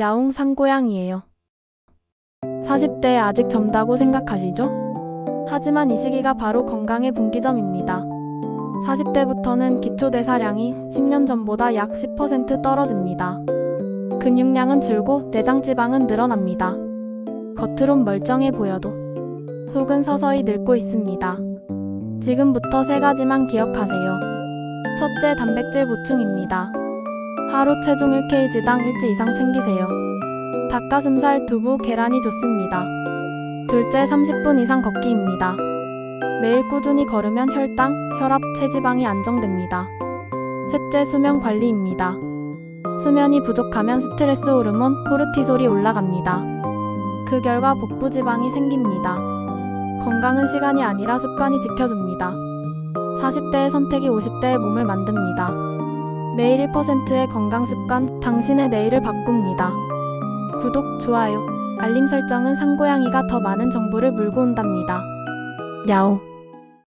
야옹 산고양이에요. 40대 아직 젊다고 생각하시죠? 하지만 이 시기가 바로 건강의 분기점입니다. 40대부터는 기초대사량이 10년 전보다 약 10% 떨어집니다. 근육량은 줄고 내장 지방은 늘어납니다. 겉으론 멀쩡해 보여도 속은 서서히 늙고 있습니다. 지금부터 세 가지만 기억하세요. 첫째, 단백질 보충입니다. 하루 체중 1kg당 1지 이상 챙기세요. 닭가슴살, 두부, 계란이 좋습니다. 둘째, 30분 이상 걷기입니다. 매일 꾸준히 걸으면 혈당, 혈압, 체지방이 안정됩니다. 셋째, 수면 관리입니다. 수면이 부족하면 스트레스 호르몬, 코르티솔이 올라갑니다. 그 결과 복부 지방이 생깁니다. 건강은 시간이 아니라 습관이 지켜줍니다. 40대의 선택이 50대의 몸을 만듭니다. 매일 1%의 건강 습관, 당신의 내일을 바꿉니다. 구독, 좋아요, 알림 설정은 상고양이가 더 많은 정보를 물고 온답니다. 야오.